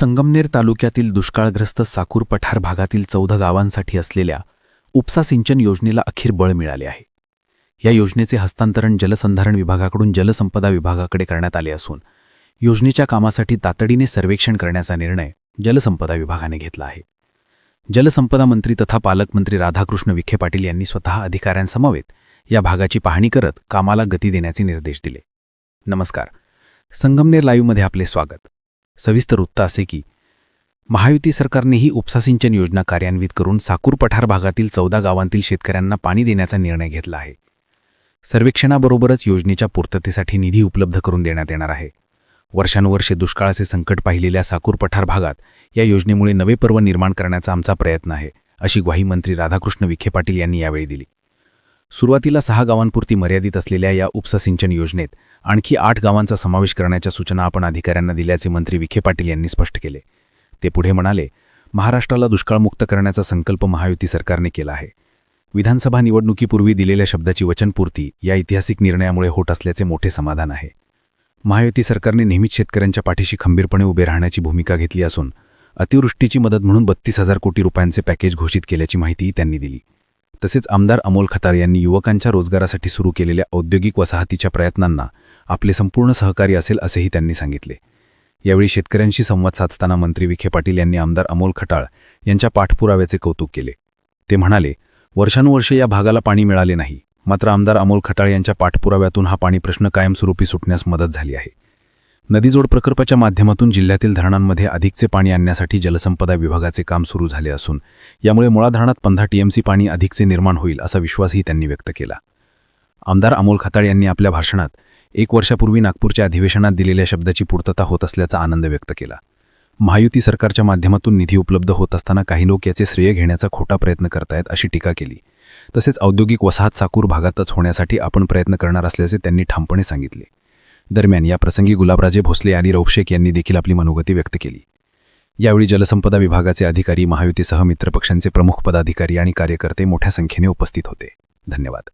संगमनेर तालुक्यातील दुष्काळग्रस्त साकूर पठार भागातील चौदा गावांसाठी असलेल्या उपसा सिंचन योजनेला अखेर बळ मिळाले आहे. या योजनेचे हस्तांतरण जलसंधारण विभागाकडून जलसंपदा विभागाकडे करण्यात आले असून योजनेच्या कामासाठी तातडीने सर्वेक्षण करण्याचा निर्णय जलसंपदा विभागाने घेतला आहे. जलसंपदा मंत्री तथा पालकमंत्री राधाकृष्ण विखे पाटील यांनी स्वतः अधिकाऱ्यांसमवेत या भागाची पाहणी करत कामाला गती देण्याचे निर्देश दिले. नमस्कार. संगमनेर लाईव्हमध्ये आपले स्वागत. सविस्तर वृत्त असे की महायुती सरकारने ही उपसा सिंचन योजना कार्यान्वित करून साकूर पठार भागातील चौदा गावांतील शेतकऱ्यांना पाणी देण्याचा निर्णय घेतला आहे. सर्वेक्षणाबरोबरच योजनेच्या पूर्ततेसाठी निधी उपलब्ध करून देण्यात येणार आहे. वर्षानुवर्षे दुष्काळाचे संकट पाहिलेल्या साकूर पठार भागात या योजनेमुळे नवे पर्व निर्माण करण्याचा आमचा प्रयत्न आहे अशी ग्वाही मंत्री राधाकृष्ण विखे पाटील यांनी यावेळी दिली. सुरुवातीला सहा गावांपुरती मर्यादित असलेल्या या उपसा सिंचन योजनेत आणखी आठ गावांचा समावेश करण्याच्या सूचना आपण अधिकाऱ्यांना दिल्याचे मंत्री विखे पाटील यांनी स्पष्ट केले. ते पुढे म्हणाले महाराष्ट्राला दुष्काळमुक्त करण्याचा संकल्प महायुती सरकारने केला आहे. विधानसभा निवडणुकीपूर्वी दिलेल्या शब्दाची वचनपूर्ती या ऐतिहासिक निर्णयामुळे होत असल्याचे मोठे समाधान आहे. महायुती सरकारने नेहमीच शेतकऱ्यांच्या पाठीशी खंबीरपणे उभे राहण्याची भूमिका घेतली असून अतिवृष्टीची मदत म्हणून बत्तीस हजार कोटी रुपयांचे पॅकेज घोषित केल्याची माहितीही त्यांनी दिली. तसेच आमदार अमोल खतार यांनी युवकांच्या रोजगारासाठी सुरू केलेल्या औद्योगिक वसाहतीच्या प्रयत्नांना आपले संपूर्ण सहकार्य असेल असेही त्यांनी सांगितले. यावेळी शेतकऱ्यांशी संवाद साधताना मंत्री विखे पाटील यांनी आमदार अमोल खटाळ यांच्या पाठपुराव्याचे कौतुक केले. ते म्हणाले वर्षानुवर्षे या भागाला पाणी मिळाले नाही. मात्र आमदार अमोल खटाळ यांच्या पाठपुराव्यातून हा पाणी प्रश्न कायमस्वरूपी सुटण्यास मदत झाली आहे. नदीजोड प्रकल्पाच्या माध्यमातून जिल्ह्यातील धरणांमध्ये अधिकचे पाणी आणण्यासाठी जलसंपदा विभागाचे काम सुरू झाले असून यामुळे मुळा धरणात पंधरा टीएमसी पाणी अधिकचे निर्माण होईल असा विश्वासही त्यांनी व्यक्त केला. आमदार अमोल खताळ यांनी आपल्या भाषणात एक वर्षापूर्वी नागपूरच्या अधिवेशनात दिलेल्या शब्दाची पूर्तता होत असल्याचा आनंद व्यक्त केला. महायुती सरकारच्या माध्यमातून निधी उपलब्ध होत असताना काही लोक याचे श्रेय घेण्याचा खोटा प्रयत्न करतायत अशी टीका केली. तसेच औद्योगिक वसाहत साकूर भागातच होण्यासाठी आपण प्रयत्न करणार असल्याचे त्यांनी ठामपणे सांगितले. दरम्यान या प्रसंगी गुलाबराजे भोसले आणि रौशेक यांनी देखील आपली मनोगती व्यक्त केली. यावेळी जलसंपदा विभागाचे अधिकारी महायुतीसह मित्रपक्षांचे प्रमुख पदाधिकारी आणि कार्यकर्ते मोठ्या संख्येने उपस्थित होते. धन्यवाद.